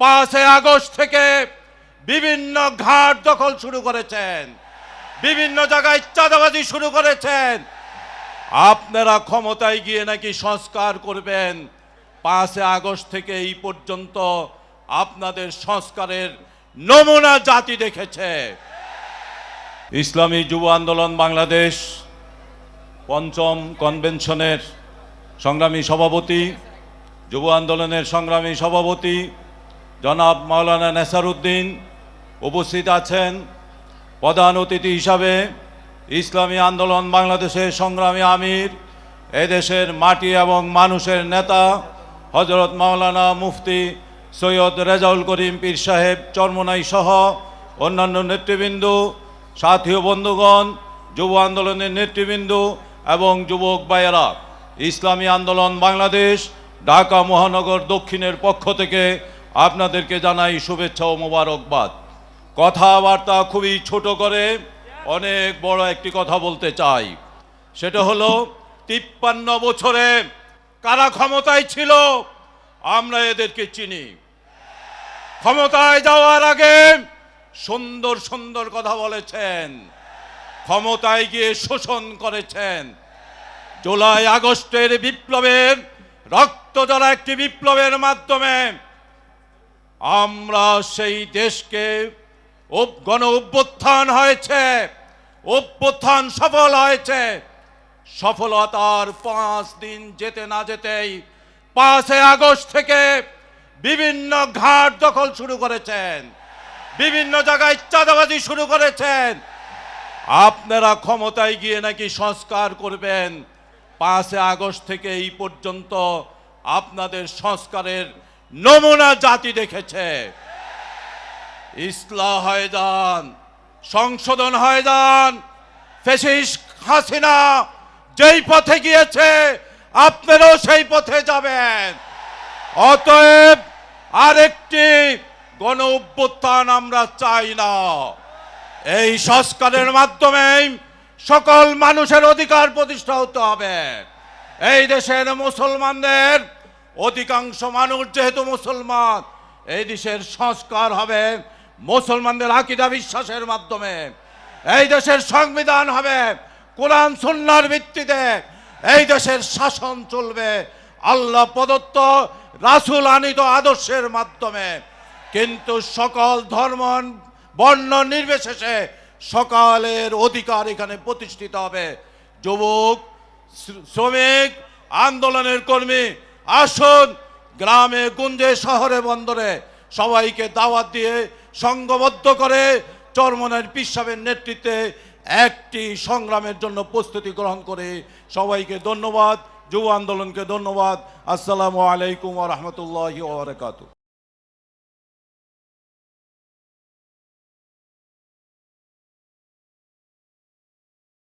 পাঁচই আগস্ট থেকে বিভিন্ন ঘাট দখল শুরু করেছেন। বিভিন্ন জায়গায় চাঁদাবাজি শুরু করেছেন। আপনারা ক্ষমতায় গিয়ে নাকি সংস্কার করবেন। পাঁচই আগস্ট থেকে এই পর্যন্ত আপনাদের সংস্কারের নমুনা জাতি দেখেছে। ইসলামী যুব আন্দোলন বাংলাদেশ পঞ্চম কনভেনশনের সংগ্রামী সভাপতি, যুব আন্দোলনের সংগ্রামী সভাপতি জনাব মাওলানা নেসারউদ্দিন উপস্থিত আছেন প্রধান অতিথি হিসাবে ইসলামী আন্দোলন বাংলাদেশের সংগ্রামী আমির, এদেশের মাটি এবং মানুষের নেতা হজরত মাওলানা মুফতি সৈয়দ রেজাউল করিম পীর সাহেব চরমনাই সহ অন্যান্য নেতৃবৃন্দ, সাথী বন্ধুগণ, যুব আন্দোলনের নেতৃবৃন্দ এবং যুবক ভাইয়েরা, ইসলামী আন্দোলন বাংলাদেশ, ঢাকা মহানগর দক্ষিণের পক্ষ থেকে আপনাদেরকে জানাই শুভেচ্ছা ও মোবারকবাদ। কথাবার্তা খুবই ছোট করে অনেক বড় একটি কথা বলতে চাই। সেটা হলো, তিপ্পান্ন বছরে কারা ক্ষমতায় ছিল, আমরা এদেরকে চিনি। ক্ষমতায় যাওয়ার আগে সুন্দর সুন্দর কথা বলেছেন। ক্ষমতায় গিয়ে শোষণ করেছেন। জুলাই আগস্টের বিপ্লবের রক্ত জলা একটি বিপ্লবের মাধ্যমে আমরা সেই দেশকে গণ অভ্যুত্থান হয়েছে, অভ্যুত্থান সফল হয়েছে। সফলতার পাঁচ দিন যেতে না যেতেই পাঁচই আগস্ট থেকে বিভিন্ন ঘাট দখল শুরু করেছেন। বিভিন্ন জায়গায় চাঁদাবাজি শুরু করেছেন। আপনারা ক্ষমতায় গিয়ে নাকি সংস্কার করবেন। পাঁচই আগস্ট থেকে এই পর্যন্ত আপনাদের সংস্কারের নমুনা জাতি দেখেছে। ইসলাম হয়ে যান সংশোধন হয়ে যান ফেসিস হাসিনা যেই পথে গিয়েছে, আপনারাও সেই পথে যাবেন। অতএব আরেকটি গণ অভ্যুত্থান আমরা চাই না। এই সংস্কারের মাধ্যমে সকল মানুষের অধিকার প্রতিষ্ঠা হতে হবে। এই দেশের মুসলমানদের অধিকাংশ মানুষ যেহেতু মুসলমান, এই দেশের সংস্কার হবে মুসলমানদের আকিদা বিশ্বাসের মাধ্যমে। এই দেশের সংবিধান হবে কোরআন, সুন্নার ভিত্তিতে। এই দেশের শাসন চলবে আল্লাহ প্রদত্ত রাসুল আনিত আদর্শের মাধ্যমে। কিন্তু সকল ধর্ম, বর্ণ নির্বিশেষে সকালের অধিকার এখানে প্রতিষ্ঠিত হবে। যুবক শ্রমিক, আন্দোলনের কর্মী আসুন গ্রামে, গুঞ্জে, শহরে, বন্দরে সবাইকে দাওয়াত দিয়ে সংঘবদ্ধ করে চরমনের পিসাবের নেতৃত্বে একটি সংগ্রামের জন্য প্রস্তুতি গ্রহণ করে সবাইকে ধন্যবাদ, যুব আন্দোলনকে ধন্যবাদ। আসসালামু আলাইকুম রহমতুল্লাহ